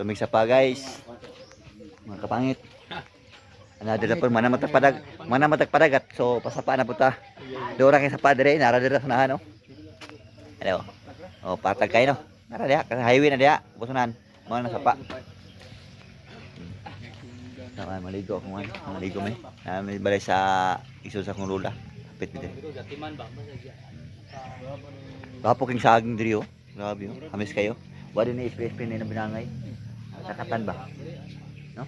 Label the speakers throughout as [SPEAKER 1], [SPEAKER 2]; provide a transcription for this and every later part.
[SPEAKER 1] tumig sa pa guys. Mga kapangit. Another na po, mana matagpadag, mana matagpadagat. So, pasapa na po ta. Dora kayo sa padre, nara dira sa nahan, no? Oh, patag kayo, no? Nara diya, kasi highway na diya. Busunan. Mga nasa pa. So, ay, maligo ako ngayon. Maligo may. Na may balay sa iso sa kong lula. Kapit dito. Gapo king saging diri oh. Grabe oh. Hamis kayo. Wala na i-spray na binangay. Sakatan ba? No?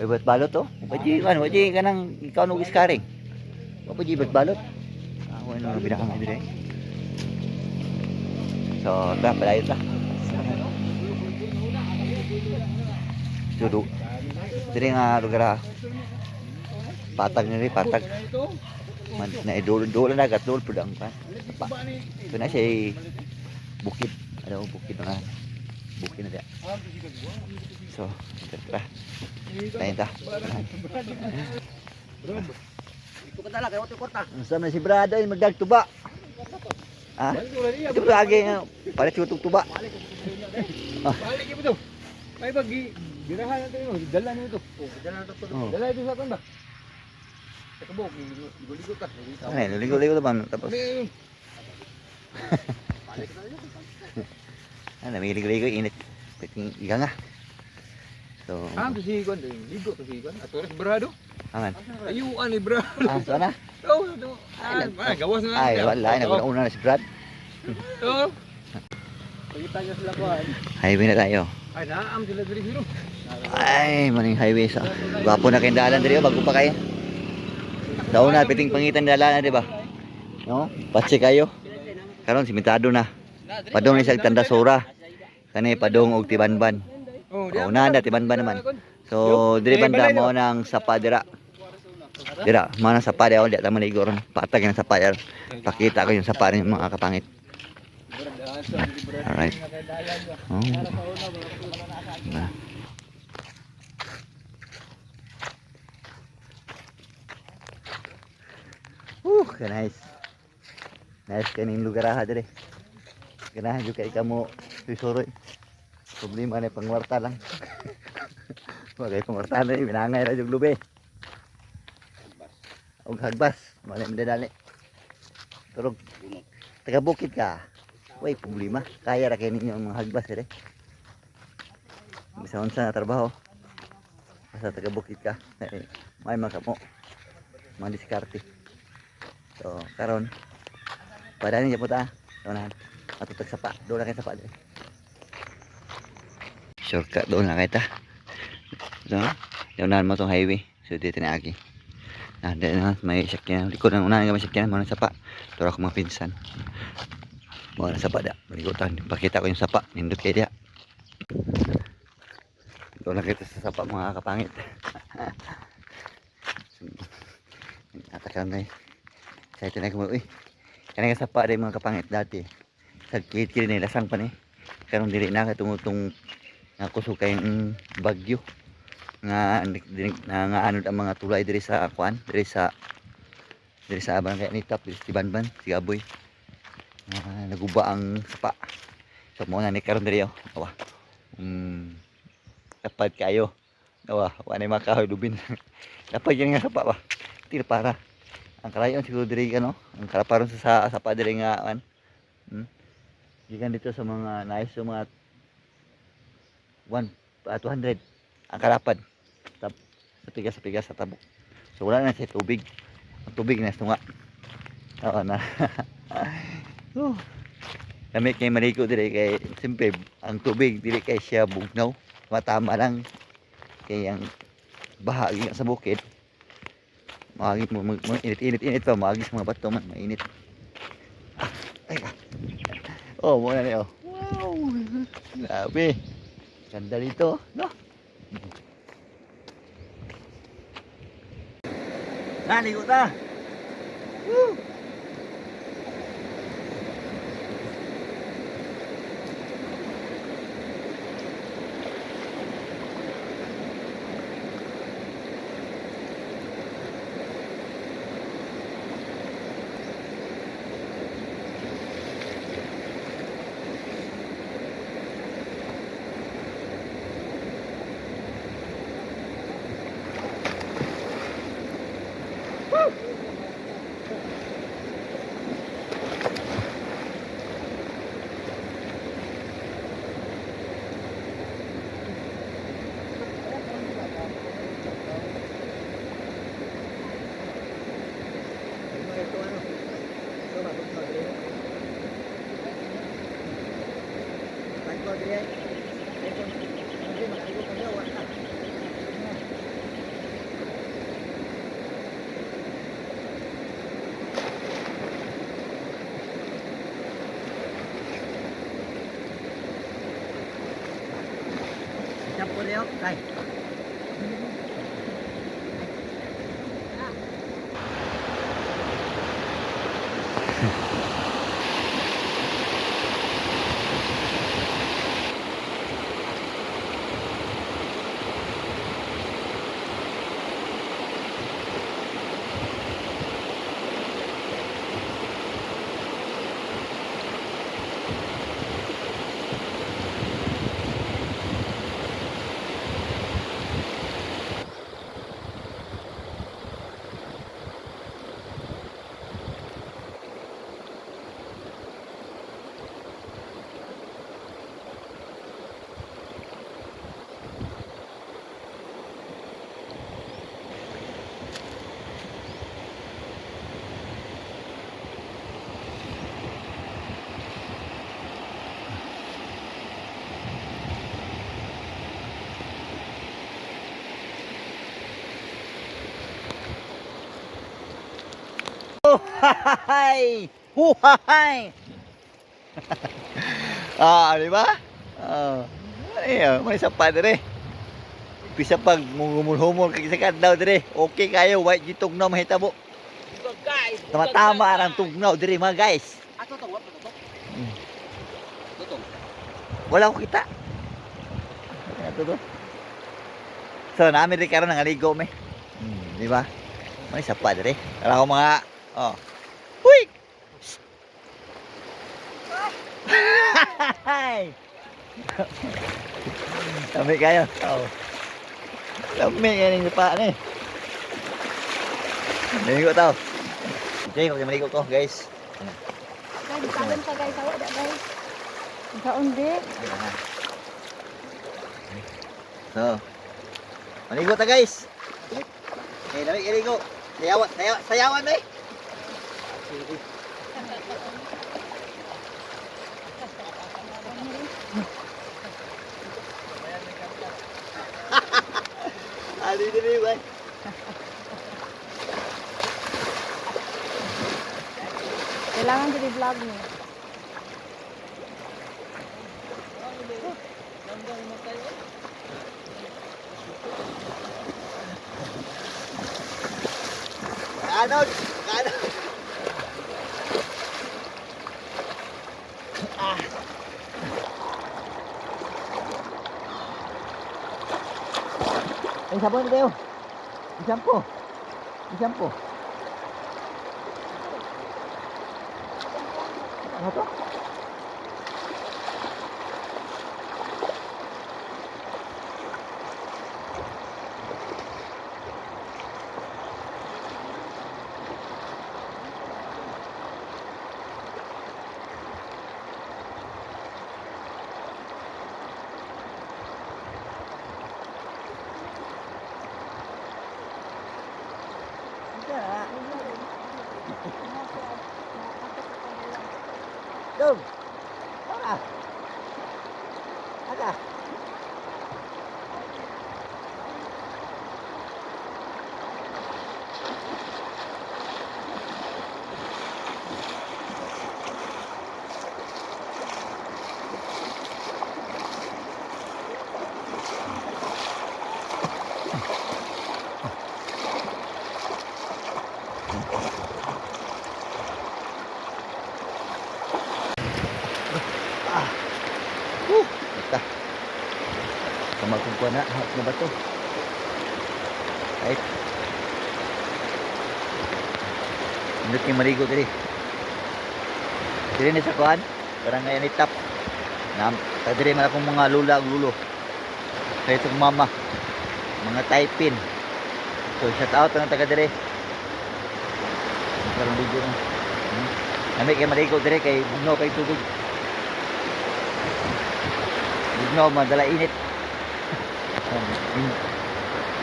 [SPEAKER 1] Uy, ba't balot to? Waji, ano, waji ka nang ikaw nung iskaring. Waji, ba't balot? Ah, ano, binakang diri. So, ta, palayo ta. Sudu. Diri nga lugar ah. Patag na rin, patag. Man, na idol-idol na gat dol pudang pa. Pa. Ito na siya bukid. Ano bukid na. Bukid na dia. So, ito ta. Tayo ta.
[SPEAKER 2] Ito ka talaga, ito korta.
[SPEAKER 1] Sa man si Brado ay magdagtuba. Ha? Ito lagi nga para tutug tuba.
[SPEAKER 2] Balik mo to. May bagi, birahan natin mo, dala nyo ito. Oh, dala na ito.
[SPEAKER 1] Oh.
[SPEAKER 2] Dala ito sa kanda. Sa kabok, ligo-ligo ka.
[SPEAKER 1] Ano ligo-ligo tapos.
[SPEAKER 2] Balik
[SPEAKER 1] Ano, may ligo-ligo init. Piting iga nga. So,
[SPEAKER 2] Ah, to si Igon, ligo to si Igon. At oras brado.
[SPEAKER 1] aman.
[SPEAKER 2] Ayuan ni brado.
[SPEAKER 1] Ah, sana?
[SPEAKER 2] Oh, ito. Ah, ah, gawas na.
[SPEAKER 1] Ay, wala. Ay, naguna na si Brad.
[SPEAKER 2] Oh. Pagkita niya sila ko.
[SPEAKER 1] Highway na tayo.
[SPEAKER 2] Ay, naam sila diri hiro.
[SPEAKER 1] Ay, maning highway sa. Gwapo na kayong dalan diri, oh, bago pa kayo. Daw na, piting pangitan dalan di ba? No? Patsi kayo. Karon simentado na. Padong ni sa tandasura. Kani padong og tibanban.
[SPEAKER 2] Oh,
[SPEAKER 1] Oh, na na tibanban naman. So, diri banda mo nang sapa dira. Dira, mana sapa dia ulit tama ligo ron. Patag ng sapa yan. Pakita ko yung sapa ng mga kapangit. Alright. Oh. Na. Uh, nice. Nice kaning lugar aha dire. Ganahan juga ikaw mo susuroy. Problema na pangwarta lang. Wagay pangwarta na binangay ra jug lubi. Og hagbas, malay madadali. Turog. Taga bukid ka. Way problema. Kaya ra kay ninyo ang mga hagbas dire. Bisa unsa na trabaho. Basta taga bukid ka. Eh, May mga mo. Mga diskarte. So, karon Padani niya po ta. Unahan. Matutag sa pa. Doon na kayo sa pa. Shortcut doon na kayo ta. So, unahan mo tong highway. So, dito na aki. Ah, dito na may sakyan. Likod ng unahan nga may sakyan. Muna sa pa. Tura ko mga pinsan. Muna sa pa da. Maligutan. Pakita ko yung sapa. Nindot kayo diya. Doon na kita sa sapa mga kapangit. Natakan na eh. Saya tinay ko uy. Kaya nga sapa rin mga kapangit dati. Sagkit kiri ni lasang pa ni. Karong dili na katungutong nga kusog kayong bagyo. Nga nga anod ang mga tulay diri sa akuan, diri sa diri sa abang kaya nitap diri sa Tibanban, si Gaboy. Nga naguba ang sapa. So mo na ni karon diri oh. Awa. Mm. Dapat kayo. Awa, wa na makahoy lubin. Dapat yan nga sapa ba. Tira para ang karayon siguro diri ano ang karaparon sa sa sapa diri nga an hmm? gikan dito sa mga nice mga 1 uh, 200 ang karapan tap sa pigas sa pigas sa tabok so wala na siya tubig ang tubig na tunga oo na oh. kami kay maligo diri kay simple ang tubig dili kay siya bugnaw matama lang kay ang bahagi sa bukid Maagit mo, mag, mag, init, init, init pa. Maagis mga bato man, mainit. Ah, ay, ah. Oh, muna na oh. Wow. Grabe. Ganda dito, no? Naligo ta. Woo. Gabriel, vai. Huhay! Huhay! ah, di ba? Ah, ay, may sapa dire. Bisa pag mungumul-humul kag sa kadlaw dire. Okay kayo, white gitong na mahitabo.
[SPEAKER 2] Guys!
[SPEAKER 1] Tama-tama ang tugnaw dire mga guys.
[SPEAKER 2] Ato to, ato to.
[SPEAKER 1] Hmm. Wala ko kita. Ito to. So, namin rin karon ng aligo me. Hmm, di ba? May sapa dire. Wala ko mga oh. Hay! Dami kayo. Oh. Dami kayo ng pa ni. Maligo tao. Okay, kung maligo ko, guys.
[SPEAKER 3] Guys, kaban pa guys, awa da guys. Kaon di.
[SPEAKER 1] So, maligo ta guys. Eh, dami iligo. Sayawan, sayawan, sayawan eh. Ali dili ba?
[SPEAKER 3] Kailangan dili vlog ni.
[SPEAKER 1] Kanon, kanon. Ah. Ay, sabon tayo. Isampo. Isampo. Ano to? Dum. Tara. Na. Hap na ba to? Kahit. Hindi kayo maligo dali. Dili ni sa kuhan. Parang ngayon itap. Na, kadiri man akong mga lula ug lulo. Kaya itong mama. Mga taipin. So, shout out ng taga dire. Parang ligo na. Hmm. Nami kayo maligo dire kay bugno kay tubig. Bugnaw, madala init.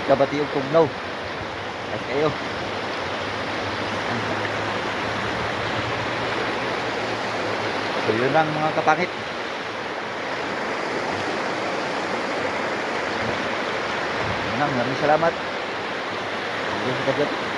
[SPEAKER 1] Ikabati yung tugnaw. Ay kayo. So yun lang mga kapangit. Yun lang, maraming salamat. Hanggang sa.